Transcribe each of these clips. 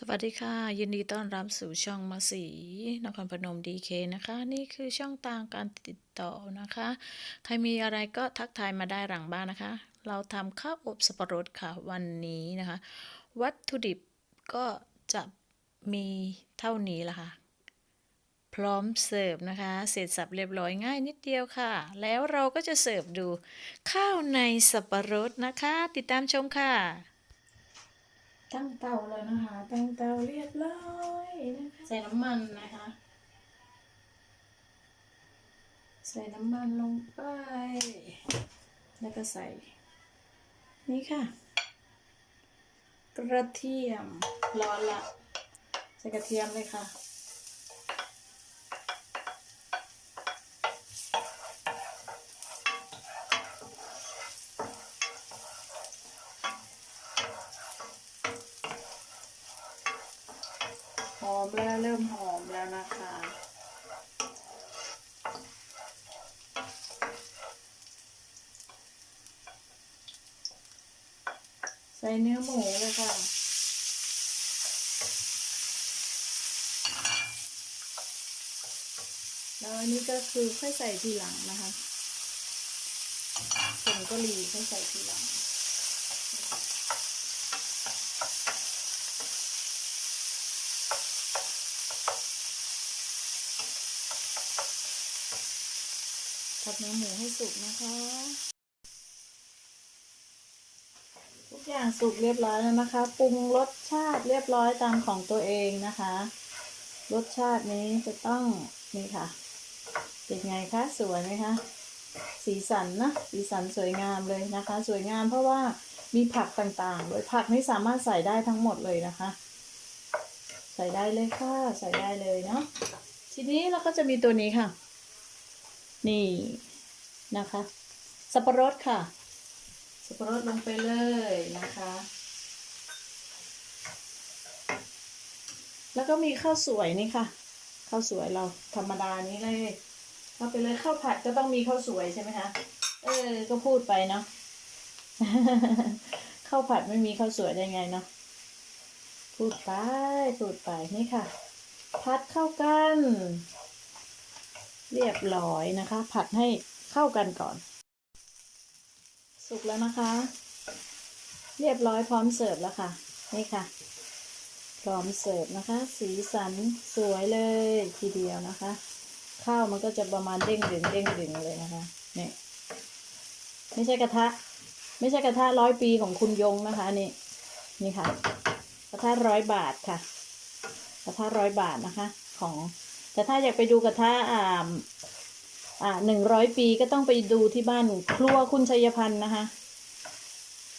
สวัสดีค่ะ ยินดีต้อนรับสู่ช่องมาสีนครพนมดีเคนะคะ นี่คือช่องทางการติดต่อนะคะ ใครมีอะไรก็ทักทายมาได้หลังบ้านนะคะ เราทำข้าวอบสับปะรดค่ะวันนี้นะคะ วัตถุดิบก็จะมีเท่านี้ละค่ะ พร้อมเสิร์ฟนะคะ เสร็จสับเรียบร้อยง่ายนิดเดียวค่ะ แล้วเราก็จะเสิร์ฟดูข้าวในสับปะรดนะคะ ติดตามชมค่ะ ตั้งเตาแล้วนะคะ ตั้งเตาเรียบร้อยนะคะใส่น้ำมันนะคะ ใส่น้ำมันลงไป แล้วก็ใส่ นี่ค่ะ กระเทียมร้อนละ ใส่กระเทียมเลยค่ะ อมแล้วเริ่มหอมแล้วนะคะ ใส่เนื้อหมูเลยค่ะแล้วอันนี้ก็คือค่อยใส่ทีหลังนะคะผงกะหรี่ค่อยใส่ทีหลัง ผัดเนื้อหมูให้สุกนะคะ ทุกอย่างสุกเรียบร้อยแล้วนะคะ ปรุงรสชาติเรียบร้อยตามของตัวเองนะคะ รสชาตินี้จะต้องนี่ค่ะ เป็นไงคะสวยไหมคะสีสันนะสีสันสวยงามเลยนะคะ สวยงามเพราะว่ามีผักต่างๆ โดยผักนี่สามารถใส่ได้ทั้งหมดเลยนะคะ ใส่ได้เลยค่ะ ใส่ได้เลยเนาะทีนี้เราก็จะมีตัวนี้ค่ะ นี่นะคะ สับปะรดค่ะ สับปะรดลงไปเลยนะคะ แล้วก็มีข้าวสวยนี่ค่ะ ข้าวสวยเราธรรมดานี้เลยเอาไปเลยข้าวผัดก็ต้องมีข้าวสวยใช่ไหมคะเออ ก็พูดไปเนาะข้าวผัดไม่มีข้าวสวยได้ไงเนาะพูดไปพูดไปนี่ค่ะ พัดเข้ากัน เรียบร้อยนะคะ ผัดให้เข้ากันก่อน สุกแล้วนะคะ เรียบร้อยพร้อมเสิร์ฟแล้วค่ะ นี่ค่ะ พร้อมเสิร์ฟนะคะ สีสันสวยเลยทีเดียวนะคะ ข้าวมันก็จะประมาณเด้งดึงเด้งดึงเลยนะคะนี่ไม่ใช่กระทะ ไม่ใช่กระทะร้อยปีของคุณยงนะคะนี่นี่ค่ะ กระทะร้อยบาทค่ะ กระทะร้อยบาทนะคะ ของ แต่ถ้าอยากไปดูกระทะอ่าอ่าหนึ่งร้อยปีก็ต้องไปดูที่บ้านครัวคุณชัยพันธ์นะคะ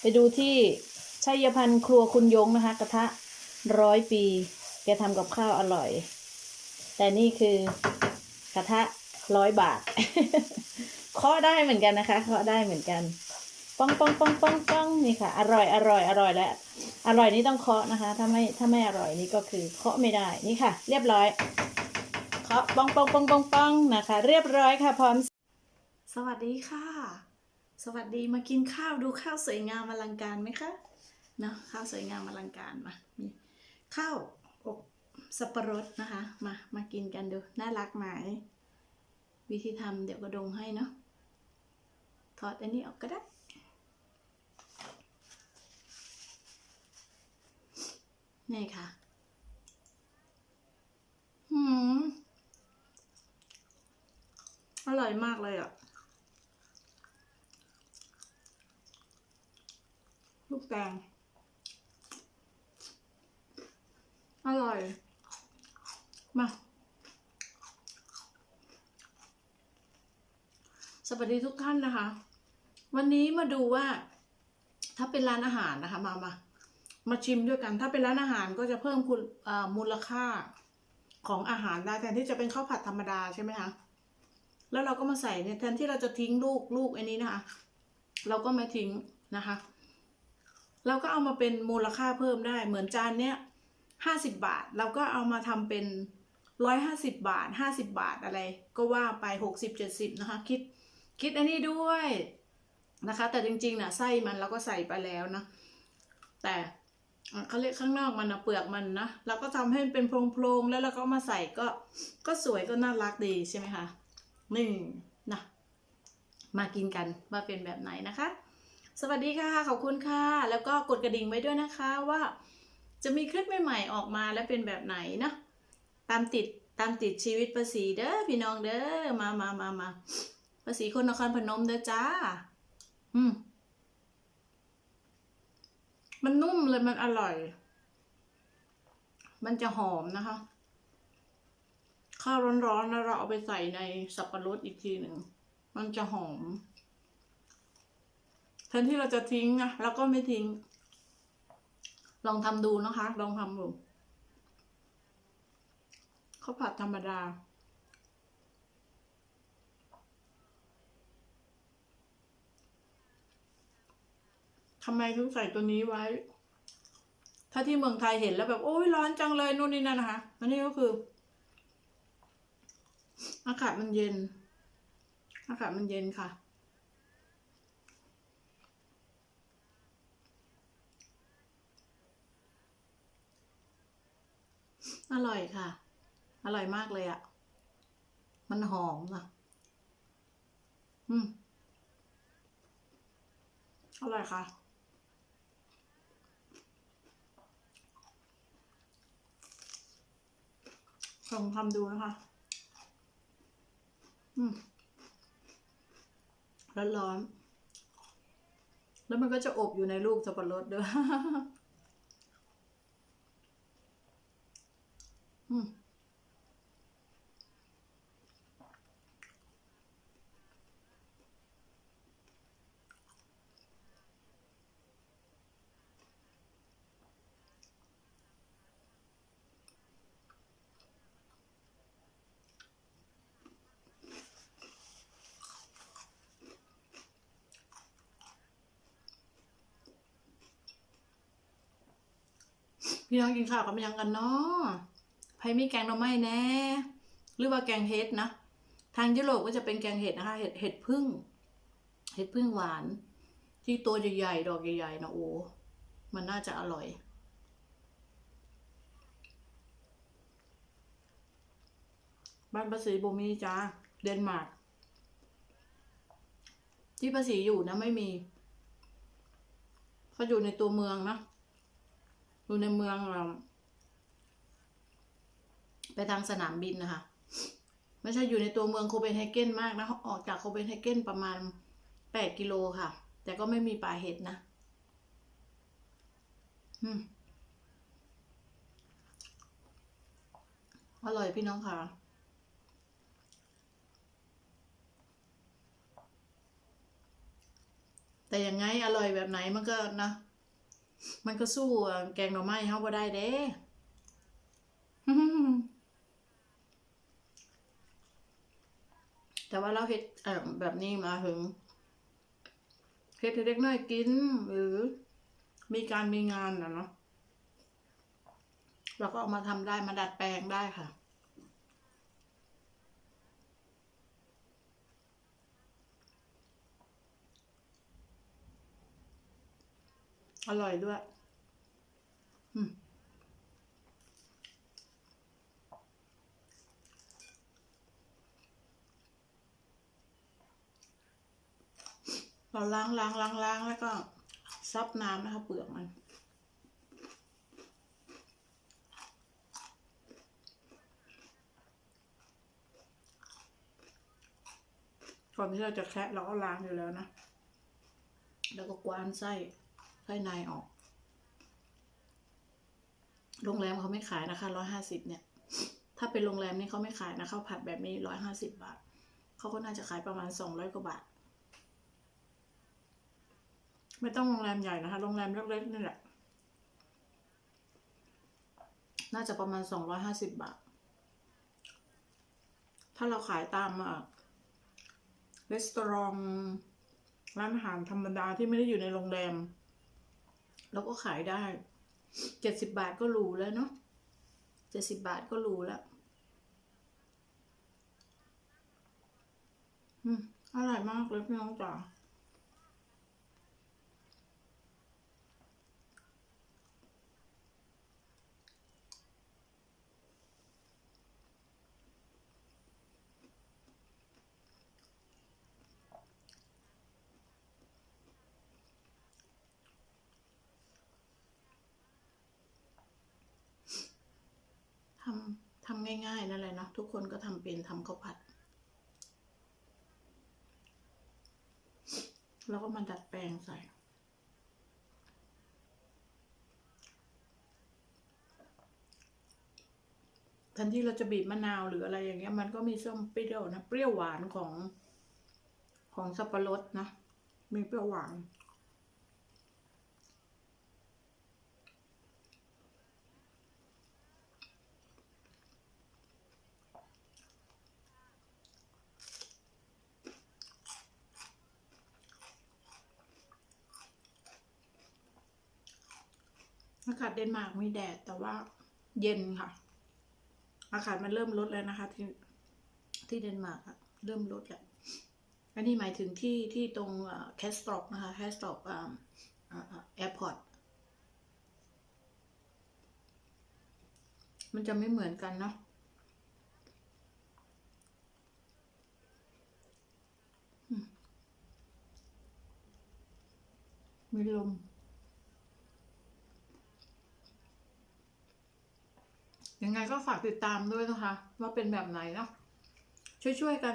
ไปดูที่ชัยพันธ์ครัวคุณยงนะคะ กระทะร้อยปีแกทำกับข้าวอร่อย แต่นี่คือกระทะร้อยบาทเคาะได้เหมือนกันนะคะเคาะได้เหมือนกันป้องป้องป้องป้องป้องนี่ค่ะ อร่อยอร่อยอร่อยแล้วอร่อยนี่ต้องเคาะนะคะ ถ้าไม่ถ้าไม่อร่อยนี่ก็คือเคาะไม่ได้นี่ค่ะ เรียบร้อย เคาะป้องป้องป้องป้องป้องนะคะ เรียบร้อยค่ะพร้อม สวัสดีค่ะ สวัสดีมากินข้าวดูข้าวสวยงามอลังการไหมคะเนาะข้าวสวยงามอลังการมามีข้าวอบสับปะรดนะคะมามากินกันดูน่ารักไหมวิธีทำเดี๋ยวกระดงให้เนาะถอดอันนี้ออกก็ได้นี่ค่ะ หืม อร่อยมากเลยอะ ลูกแกงอร่อย มา สวัสดีทุกท่านนะคะ วันนี้มาดูว่า ถ้าเป็นร้านอาหารนะคะ มามามาชิมด้วยกัน ถ้าเป็นร้านอาหารก็จะเพิ่มคุณมูลค่าของอาหารได้แทนที่จะเป็นข้าวผัดธรรมดาใช่ไหมคะ แล้วเราก็มาใส่เนี่ยแทนที่เราจะทิ้งลูกลูกอันนี้นะคะ เราก็ไม่ทิ้งนะคะ เราก็เอามาเป็นมูลค่าเพิ่มได้ เหมือนจานเนี้ยห้าสิบบาท เราก็เอามาทำเป็นร้อยห้าสิบบาทห้าสิบบาทอะไร ก็ว่าไปหกสิบเจ็ดสิบนะคะ คิดคิดอันนี้ด้วยนะคะ แต่จริงๆนะไส้มันเราก็ใส่ไปแล้วนะ แต่เขาเรียกข้างนอกมันนะเปลือกมันนะเราก็ทำให้มันเป็นโพรงๆแล้วเราก็มาใส่ก็ก็สวยก็น่ารักดีใช่ไหมคะ หนี่งนะมากินกันว่าเป็นแบบไหนนะคะ สวัสดีค่ะขอบคุณค่ะ แล้วก็กดกระดิ่งไว้ด้วยนะคะว่าจะมีคลิปใหม่ๆออกมาและเป็นแบบไหนนะตามติดตามติดชีวิตภาษีเด้อพี่น้องเด้อมามามามาภาษีคนนครพนมเด้อจ้า อืมมันนุ่มเลยมันอร่อย มันจะหอมนะคะ ข้าวร้อนๆแล้วเราเอาไปใส่ในสับปะรดอีกทีหนึ่ง มันจะหอมแทนที่เราจะทิ้งนะเราก็ไม่ทิ้ง ลองทำดูนะคะ ลองทำดูข้าวผัดธรรมดาทำไมถึงใส่ตัวนี้ไว้ ถ้าที่เมืองไทยเห็นแล้วแบบ โอ้ยร้อนจังเลยนู่นนี่นั่นนะคะอันนี้ก็คือ อากาศมันเย็น อากาศมันเย็นค่ะ อร่อยค่ะ อร่อยมากเลยอะ่ะ มันหอมนะอืม อร่อยค่ะลองทำดูนะคะ ร้อนๆ แล้วมันก็จะอบอยู่ในลูกสับปะรดด้วย อืม พี่น้องกินข้าวกันยังกันเนาะไผมีแกงหน่อไม้แน่ หรือว่าแกงเห็ดนะ ทางยุโรปก็จะเป็นแกงเห็ดนะคะ เห็ดเห็ดพึ่ง เห็ดพึ่งหวาน ที่ตัวใหญ่ๆ ดอกใหญ่ๆนะโอ้ มันน่าจะอร่อย บ้านภาษีโบมีจ้า เดนมาร์ก ที่ภาษีอยู่นะไม่มีเขาอยู่ในตัวเมืองนะ อยู่ในเมืองเราไปทางสนามบินนะคะ ไม่ใช่อยู่ในตัวเมืองโคเปนเฮเกนมากนะ ออกจากโคเปนเฮเกนประมาณแปดกิโลค่ะ แต่ก็ไม่มีปลาเห็ดนะอืมอร่อยพี่น้องค่ะ แต่ยังไงอร่อยแบบไหนมันก็นะ มันก็สู้แกงหน่อไม้เฮาบ่ได้เด้แต่ว่าเราเฮ็ดแบบนี้มาถึงเฮ็ดให้เด็กน้อยกิน หรือมีการมีงานนะเนาะเราก็เอามาทำได้มาดัดแปลงได้ค่ะ อร่อยด้วย อืมเราล้างล้างล้างล้างแล้วก็ซับน้ำนะคะเปลือกมัน ก่อนที่เราจะแคะเราก็ล้างอยู่แล้วนะ แล้วก็กวานไส้ ไส้ในออก โรงแรมเขาไม่ขายนะคะร้อยห้าสิบเนี่ย ถ้าเป็นโรงแรมนี่เขาไม่ขายนะข้าวผัดแบบนี้ร้อยห้าสิบบาท เขาก็น่าจะขายประมาณสองร้อยกว่าบาท ไม่ต้องโรงแรมใหญ่นะคะ โรงแรมเล็กๆนี่แหละ น่าจะประมาณสองร้อยห้าสิบบาท ถ้าเราขายตามอะรีสอร์ทร้านอาหารธรรมดาที่ไม่ได้อยู่ในโรงแรม เราก็ขายได้เจ็ดสิบบาทก็รูแล้วเนาะเจ็ดสิบบาทก็รูแล้วอืมอร่อยมากเลยพี่น้องจ๋า ทำทำง่ายๆนั่นแหละเนาะทุกคนก็ทำเป็นทำข้าวผัด แล้วก็มาดัดแปลงใส่แทนที่เราจะบีบมะนาวหรืออะไรอย่างเงี้ยมันก็มีส้มเปรี้ยวนะ เปรี้ยวหวานของของสับปะรดนะ มีเปรี้ยวหวานากาศเดนมาร์กมีแดดแต่ว่าเย็นค่ะ อากาศมันเริ่มลดแล้วนะคะ ที่ที่เดนมาร์กเริ่มลดแล้วอันนี้หมายถึงที่ที่ตรงแคสตรอปนะคะแคสตรอปแอร์พอร์ตมันจะไม่เหมือนกันเนาะมีลม ยังไงก็ฝากติดตามด้วยนะคะ ว่าเป็นแบบไหนเนาะช่วยๆกัน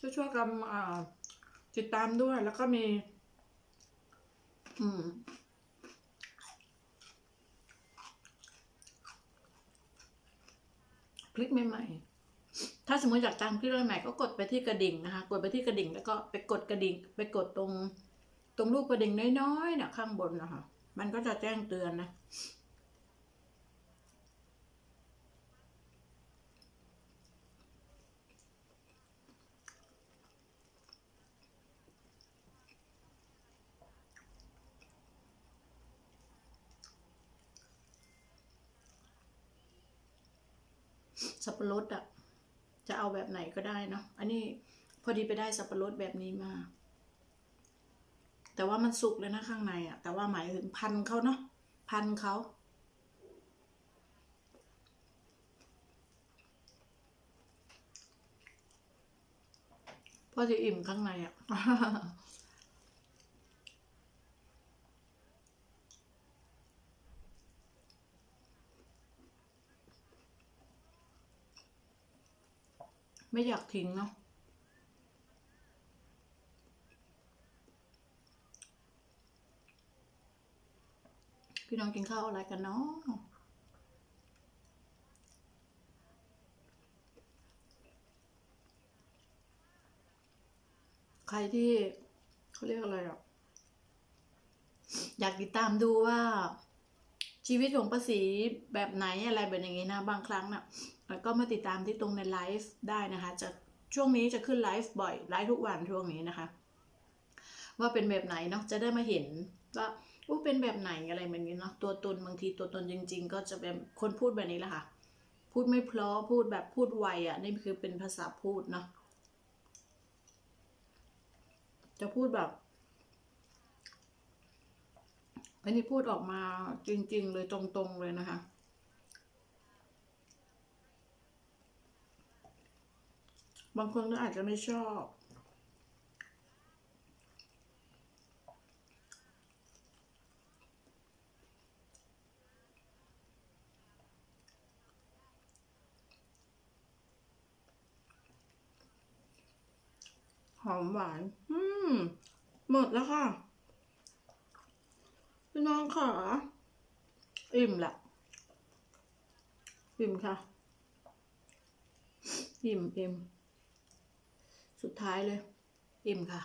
ช่วยๆกันติดตามด้วยแล้วก็มี อืมคลิปใหม่ๆ ถ้าสมมติอยากตามคลิปใหม่ก็กดไปที่กระดิ่งนะคะ กดไปที่กระดิ่ง แล้วก็ไปกดกระดิ่ง ไปกดตรง ตรงรูปกระดิ่งน้อยๆเนี่ยข้างบนนะคะ มันก็จะแจ้งเตือนนะ สับปะรดอะจะเอาแบบไหนก็ได้เนาะอันนี้พอดีไปได้สับปะรดแบบนี้มา แต่ว่ามันสุกเลยนะข้างในอะแต่ว่าหมายถึงพันเขาเนาะพันเขาพอจะอิ่มข้างในอะ ไม่อยากทิ้งเนาะพี่น้องกินข้าวอะไรกันเนาะใครที่เขาเรียกอะไรอะ อยากติดตามดูว่าชีวิตของป้าศรีแบบไหนอะไรแบบอย่างนี้นะ บางครั้งนะ่ะ แล้วก็มาติดตามที่ตรงในไลฟ์ได้นะคะจะช่วงนี้จะขึ้นไลฟ์บ่อยไลฟ์ทุกวันช่วงนี้นะคะ ว่าเป็นแบบไหนเนาะจะได้มาเห็นว่าอู้เป็นแบบไหนอะไรแบบนี้เนาะตัวตนบางทีตัวตนจริง ๆ ก็จะเป็นคนพูดแบบนี้แหละค่ะ พูดไม่เพราะพูดแบบพูดไวอะ่ะนี่คือเป็นภาษาพูดเนาะจะพูดแบบอันนี้พูดออกมาจริง ๆ เลยตรงๆเลยนะคะ บางคนก็อาจจะไม่ชอบ หอมหวาน อืม หมดแล้วค่ะพี่น้องค่ะอิ่มละอิ่มค่ะอิ่มอิ่ม สุดท้ายเลย อิ่มค่ะ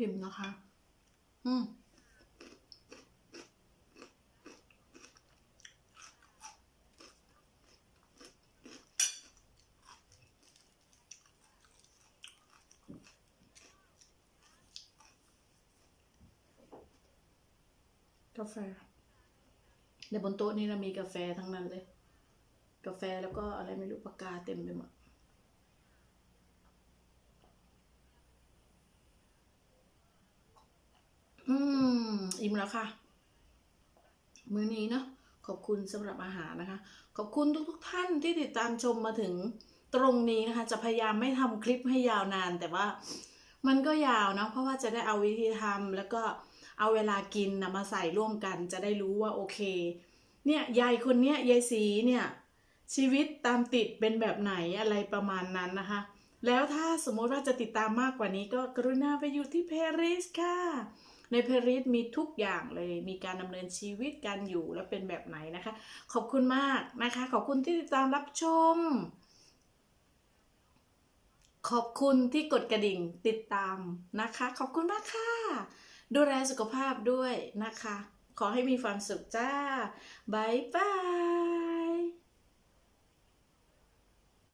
อิ่มนะคะ อืม แฟในบนโต๊ะนี้เรามีกาแฟทั้งนั้นเลย กาแฟแล้วก็อะไรไม่รู้ปากกาเต็มไปหมดอืม อิ่มแล้วค่ะ มื้อนี้เนาะขอบคุณสำหรับอาหารนะคะ ขอบคุณทุกๆท่านที่ติดตามชมมาถึงตรงนี้นะคะ จะพยายามไม่ทำคลิปให้ยาวนาน แต่ว่ามันก็ยาวเนอะเพราะว่าจะได้เอาวิธีทำแล้วก็ เอาเวลากินนะมาใส่ร่วมกันจะได้รู้ว่าโอเค เนี่ยยายคนเนี้ยยายสีเนี่ยชีวิตตามติดเป็นแบบไหนอะไรประมาณนั้นนะคะ แล้วถ้าสมมติว่าจะติดตามมากกว่านี้ก็กรุณาไปอยู่ที่เพริสค่ะ ในเพริสมีทุกอย่างเลย มีการดำเนินชีวิตการอยู่และเป็นแบบไหนนะคะ ขอบคุณมากนะคะ ขอบคุณที่ติดตามรับชม ขอบคุณที่กดกระดิ่งติดตามนะคะ ขอบคุณมากค่ะ ดูแลสุขภาพด้วยนะคะ ขอให้มีความสุขจ้าบายบาย